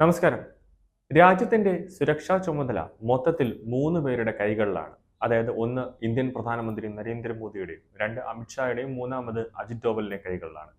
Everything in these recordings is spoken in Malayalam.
നമസ്കാരം. രാജ്യത്തിന്റെ സുരക്ഷാ ചുമതല മൊത്തത്തിൽ മൂന്ന് പേരുടെ കൈകളിലാണ്. അതായത് ഒന്ന് ഇന്ത്യൻ പ്രധാനമന്ത്രി നരേന്ദ്രമോദിയുടെയും രണ്ട് അമിത്ഷായുടെയും മൂന്നാമത് അജിത് ഡോവലിന്റെ കൈകളിലാണ്.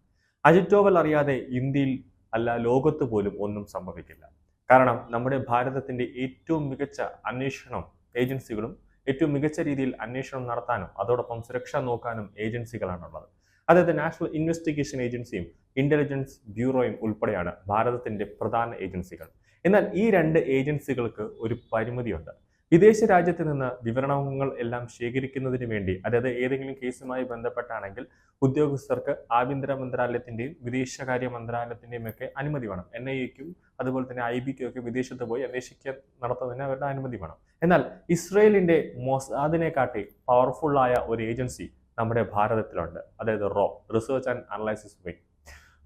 അജിത് ഡോവൽ അറിയാതെ ഇന്ത്യയിൽ അല്ല ലോകത്ത് പോലും ഒന്നും സംഭവിക്കില്ല. കാരണം നമ്മുടെ ഭാരതത്തിന്റെ ഏറ്റവും മികച്ച അന്വേഷണം ഏജൻസികളും ഏറ്റവും മികച്ച രീതിയിൽ അന്വേഷണം നടത്താനും അതോടൊപ്പം സുരക്ഷ നോക്കാനും ഏജൻസികളാണുള്ളത്. അതായത് നാഷണൽ ഇൻവെസ്റ്റിഗേഷൻ ഏജൻസിയും ഇന്റലിജൻസ് ബ്യൂറോയും ഉൾപ്പെടെയാണ് ഭാരതത്തിന്റെ പ്രധാന ഏജൻസികൾ. എന്നാൽ ഈ രണ്ട് ഏജൻസികൾക്ക് ഒരു പരിമിതിയുണ്ട്. വിദേശ രാജ്യത്ത് നിന്ന് വിവരണങ്ങൾ എല്ലാം ശേഖരിക്കുന്നതിന് വേണ്ടി അതായത് ഏതെങ്കിലും കേസുമായി ബന്ധപ്പെട്ടാണെങ്കിൽ ഉദ്യോഗസ്ഥർക്ക് ആഭ്യന്തര മന്ത്രാലയത്തിന്റെയും വിദേശകാര്യ മന്ത്രാലയത്തിന്റെയും ഒക്കെ അനുമതി വേണം. എൻ ഐ എക്കും അതുപോലെ തന്നെ ഐ ബിക്കും ഒക്കെ വിദേശത്ത് പോയി അന്വേഷിക്കാൻ നടത്തുന്നതിന് അവരുടെ അനുമതി വേണം. എന്നാൽ ഇസ്രയേലിന്റെ മൊസാദിനെ കാട്ടി പവർഫുള്ളായ ഒരു ഏജൻസി നമ്മുടെ ഭാരതത്തിലുണ്ട്. അതായത് raw research and analysis wing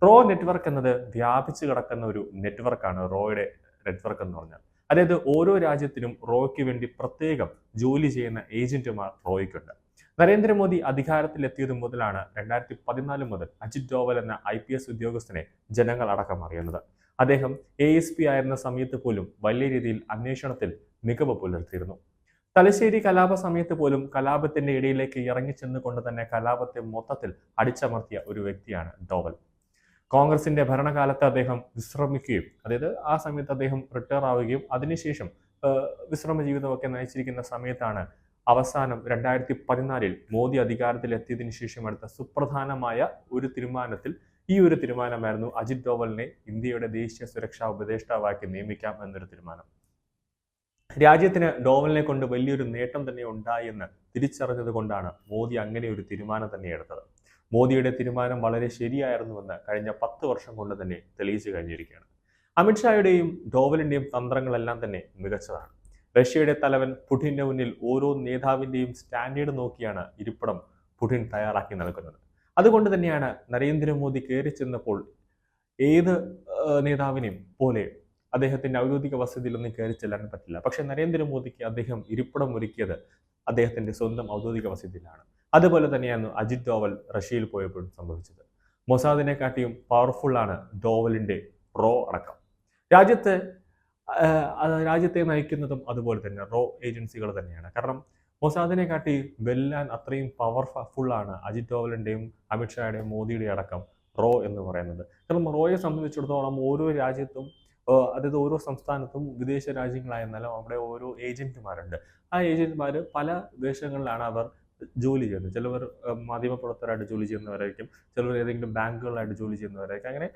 raw network എന്നത് വ്യാപിച്ചു കിടക്കുന്ന ഒരു നെറ്റ്വർക്കാണ് റോയുടെ നെറ്റ്വർക്ക് എന്ന് പറഞ്ഞാൽ. അതായത് ഓരോ രാജ്യത്തിനും റോയ്ക്ക് വേണ്ടി പ്രത്യേകം ജോലി ചെയ്യുന്ന ഏജന്റുമാർ റോയ്ക്കുണ്ട്. നരേന്ദ്രമോദി അധികാരത്തിലെത്തിയത് മുതലാണ് രണ്ടായിരത്തി പതിനാല് മുതൽ അജിത് ഡോവൽ എന്ന ഐ പി എസ് ഉദ്യോഗസ്ഥനെ ജനങ്ങൾ അടക്കം അറിയുന്നത്. അദ്ദേഹം എ എസ് പി ആയിരുന്ന സമയത്ത് പോലും വലിയ രീതിയിൽ അന്വേഷണത്തിൽ മികവ് പുലർത്തിയിരുന്നു. തലശ്ശേരി കലാപ സമയത്ത് പോലും കലാപത്തിന്റെ ഇടയിലേക്ക് ഇറങ്ങിച്ചെന്നുകൊണ്ട് തന്നെ കലാപത്തെ മൊത്തത്തിൽ അടിച്ചമർത്തിയ ഒരു വ്യക്തിയാണ് ഡോവൽ കോൺഗ്രസിന്റെ ഭരണകാലത്ത് അദ്ദേഹം വിശ്രമിക്കുകയും അതായത് ആ സമയത്ത് അദ്ദേഹം റിട്ടയർ ആവുകയും അതിനുശേഷം വിശ്രമ ജീവിതമൊക്കെ നയിച്ചിരിക്കുന്ന സമയത്താണ് അവസാനം രണ്ടായിരത്തി പതിനാലിൽ മോദി അധികാരത്തിലെത്തിയതിനു ശേഷം എടുത്ത സുപ്രധാനമായ ഒരു തീരുമാനത്തിൽ ഈ ഒരു തീരുമാനമായിരുന്നു അജിത് ഡോവലിനെ ഇന്ത്യയുടെ ദേശീയ സുരക്ഷാ ഉപദേഷ്ടാവാക്കി നിയമിക്കാം എന്നൊരു തീരുമാനം. രാജ്യത്തിന് ഡോവലിനെ കൊണ്ട് വലിയൊരു നേട്ടം തന്നെ ഉണ്ടായെന്ന് തിരിച്ചറിഞ്ഞത് കൊണ്ടാണ് മോദി അങ്ങനെ ഒരു തീരുമാനം തന്നെ എടുത്തത്. മോദിയുടെ തീരുമാനം വളരെ ശരിയായിരുന്നുവെന്ന് കഴിഞ്ഞ പത്ത് വർഷം കൊണ്ട് തന്നെ തെളിയിച്ചു കഴിഞ്ഞിരിക്കുകയാണ്. അമിത്ഷായുടെയും ഡോവലിന്റെയും തന്ത്രങ്ങളെല്ലാം തന്നെ മികച്ചതാണ്. റഷ്യയുടെ തലവൻ പുടിന്റെ മുന്നിൽ ഓരോ നേതാവിന്റെയും സ്റ്റാൻഡേർഡ് നോക്കിയാണ് ഇരിപ്പിടം പുടിൻ തയ്യാറാക്കി നൽകുന്നത്. അതുകൊണ്ട് തന്നെയാണ് നരേന്ദ്രമോദി കയറി ചെന്നപ്പോൾ ഏത് നേതാവിനെയും പോലെ അദ്ദേഹത്തിന്റെ ഔദ്യോഗിക വസതിയിലൊന്നും കയറി ചെല്ലാൻ പറ്റില്ല. പക്ഷെ നരേന്ദ്രമോദിക്ക് അദ്ദേഹം ഇരിപ്പിടം ഒരുക്കിയത് അദ്ദേഹത്തിന്റെ സ്വന്തം ഔദ്യോഗിക വസതിയിലാണ്. അതുപോലെ തന്നെയാണ് അജിത് ഡോവൽ റഷ്യയിൽ പോയപ്പോഴും സംഭവിച്ചത്. മൊസാദിനെ കാട്ടിയും പവർഫുൾ ആണ് ഡോവലിന്റെ റോ അടക്കം. രാജ്യത്ത് രാജ്യത്തെ നയിക്കുന്നതും അതുപോലെ തന്നെ റോ ഏജൻസികൾ തന്നെയാണ്. കാരണം മൊസാദിനെ കാട്ടി വെല്ലാൻ അത്രയും പവർഫുൾ ആണ് അജിത് ഡോവലിന്റെയും അമിത്ഷായുടെയും മോദിയുടെയും അടക്കം റോ എന്ന് പറയുന്നത്. കാരണം റോയെ സംബന്ധിച്ചിടത്തോളം ഓരോ രാജ്യത്തും അതായത് ഓരോ സംസ്ഥാനത്തും വിദേശ രാജ്യങ്ങളായിരുന്നാലും അവിടെ ഓരോ ഏജന്റുമാരുണ്ട്. ആ ഏജന്റുമാർ പല ദേശങ്ങളിലാണ് അവർ ജോലി ചെയ്യുന്നത്. ചിലവർ മാധ്യമപ്രവർത്തകരായിട്ട് ജോലി ചെയ്യുന്നവരായിരിക്കും. ചിലവർ ഏതെങ്കിലും ബാങ്കുകളായിട്ട് ജോലി ചെയ്യുന്നവരായിരിക്കും. അങ്ങനെ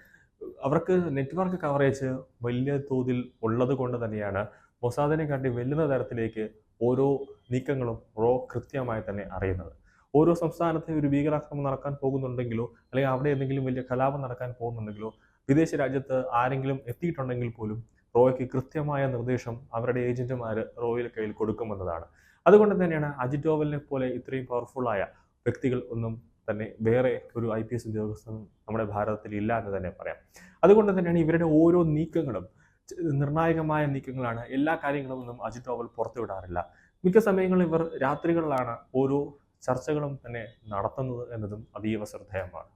അവർക്ക് നെറ്റ്വർക്ക് കവറേജ് വലിയ തോതിൽ ഉള്ളത് കൊണ്ട് തന്നെയാണ് മൊസാദിനെ കാട്ടി വെല്ലുന്ന തരത്തിലേക്ക് ഓരോ നീക്കങ്ങളും റോ കൃത്യമായി തന്നെ അറിയുന്നത്. ഓരോ സംസ്ഥാനത്തെ ഒരു ഭീകരാക്രമണം നടക്കാൻ പോകുന്നുണ്ടെങ്കിലോ അല്ലെങ്കിൽ അവിടെ എന്തെങ്കിലും വലിയ കലാപം നടക്കാൻ പോകുന്നുണ്ടെങ്കിലോ വിദേശ രാജ്യത്ത് ആരെങ്കിലും എത്തിയിട്ടുണ്ടെങ്കിൽ പോലും റോയ്ക്ക് കൃത്യമായ നിർദ്ദേശം അവരുടെ ഏജന്റുമാർ റോയിൽ കയ്യിൽ കൊടുക്കുമെന്നതാണ്. അതുകൊണ്ട് തന്നെയാണ് അജിത് ഡോവലിനെ പോലെ ഇത്രയും പവർഫുള്ളായ വ്യക്തികൾ ഒന്നും തന്നെ വേറെ ഒരു ഐ പി എസ് ഉദ്യോഗസ്ഥൻ നമ്മുടെ ഭാരതത്തിൽ ഇല്ല എന്ന് തന്നെ പറയാം. അതുകൊണ്ട് തന്നെയാണ് ഇവരുടെ ഓരോ നീക്കങ്ങളും നിർണായകമായ നീക്കങ്ങളാണ്. എല്ലാ കാര്യങ്ങളും ഒന്നും അജിത് ഡോവൽ പുറത്തുവിടാറില്ല മിക്ക സമയങ്ങളിൽ ഇവർ രാത്രികളിലാണ് ഓരോ ചർച്ചകളും തന്നെ നടത്തുന്നത് എന്നതും അതീവ ശ്രദ്ധേയമാണ്.